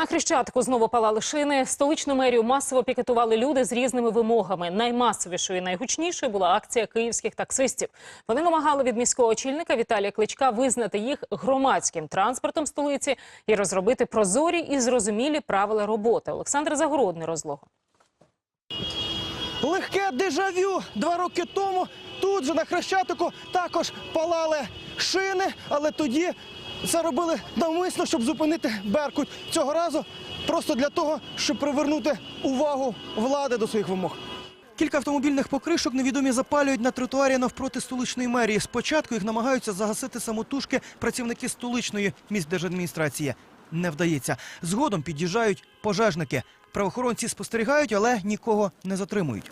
На Хрещатику знову палали шини. Столичну мерію масово пікетували люди з різними вимогами. Наймасовішою і найгучнішою була акція київських таксистів. Вони вимагали від міського очільника Віталія Кличка визнати їх громадським транспортом столиці і розробити прозорі і зрозумілі правила роботи. Олександр Загородний розлого. Легке дежавю. Два роки тому тут же на Хрещатику також палали шини, але тоді це робили навмисно, щоб зупинити Беркут. Цього разу просто для того, щоб привернути увагу влади до своїх вимог. Кілька автомобільних покришок невідомі запалюють на тротуарі навпроти столичної мерії. Спочатку їх намагаються загасити самотужки працівники столичної міськдержадміністрації. Не вдається. Згодом під'їжджають пожежники. Правоохоронці спостерігають, але нікого не затримують.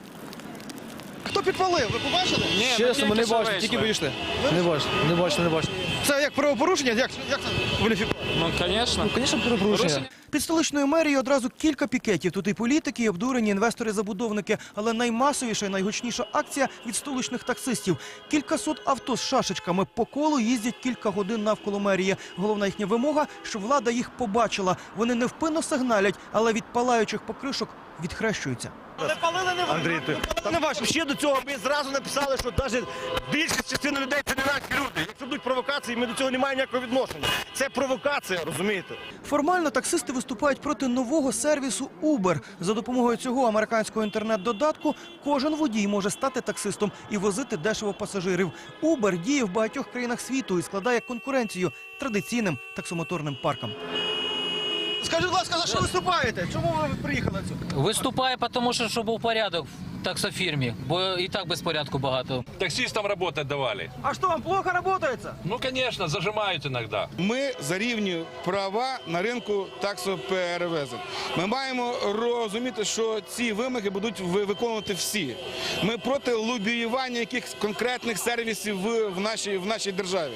Хто підпалив? Ви побачили? Чесно, ми не бачимо, тільки вийшли. Не бачимо, не бачимо, не бачимо. Це як правопорушення? Як, як це кваліфікувати? Ну, конечно. Звісно, перепорушення. Під столичною мерією одразу кілька пікетів. Тут і політики, і обдурені інвестори-забудовники. Але наймасовіша і найгучніша акція від столичних таксистів. Кількасот авто з шашечками по колу їздять кілька годин навколо мерії. Головна їхня вимога, щоб влада їх побачила. Вони невпинно сигналять, але від палаючих покришок відхрещуються. Андрій, ти та не важко. Ще до цього ми зразу написали, що навіть більша частина людей це не наші люди. Якщо будуть провокації, ми до цього не маємо ніякого відношення. Це провокація, розумієте? Формально таксисти виступають проти нового сервісу Uber. За допомогою цього американського інтернет-додатку кожен водій може стати таксистом і возити дешево пасажирів. Uber діє в багатьох країнах світу і складає конкуренцію традиційним таксомоторним паркам. Скажіть, будь ласка, за що виступаєте? Чому ви приїхали сюди? Виступає, тому що щоб був порядок таксофірмі, бо і так безпорядку багато. Таксистам работать давали. А що вам плохо працюється? Ну, конечно, зажимают иногда. Ми за рівні права на ринку таксоперевезень. Ми маємо розуміти, що ці вимоги будуть виконувати всі. Ми проти лобіювання якихось конкретних сервісів в, в, нашій, в нашій державі.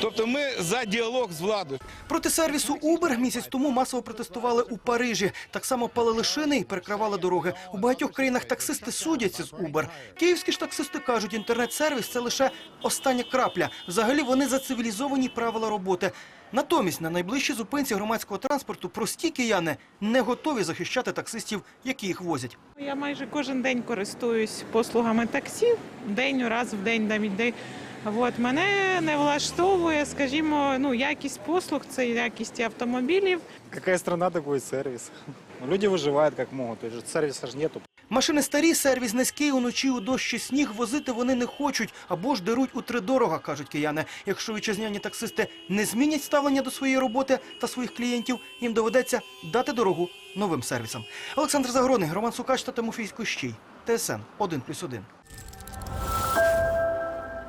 Тобто ми за діалог з владою. Проти сервісу Uber місяць тому масово протестували у Парижі. Так само палили шини і перекривали дороги. У багатьох країнах таксисти судяться з Uber. Київські ж таксисти кажуть, інтернет-сервіс це лише остання крапля. Взагалі вони за цивілізовані правила роботи. Натомість на найближчій зупинці громадського транспорту прості кияни не готові захищати таксистів, які їх возять. Я майже кожен день користуюсь послугами таксі, день раз в день навіть день. От мене не влаштовує, скажімо, ну якість послуг, це якість автомобілів. Какая страна, такой сервис. Ну, Люди могут, то есть сервиса же нету. Машини старі, сервіс низький, уночі у дощі сніг возити вони не хочуть або ж деруть у тридорога, кажуть кияни. Якщо вітчизняні таксисти не змінять ставлення до своєї роботи та своїх клієнтів, їм доведеться дати дорогу новим сервісам. Олександр Загородний, Роман Сукач та Тимофій Кущій. ТСН 1+,1.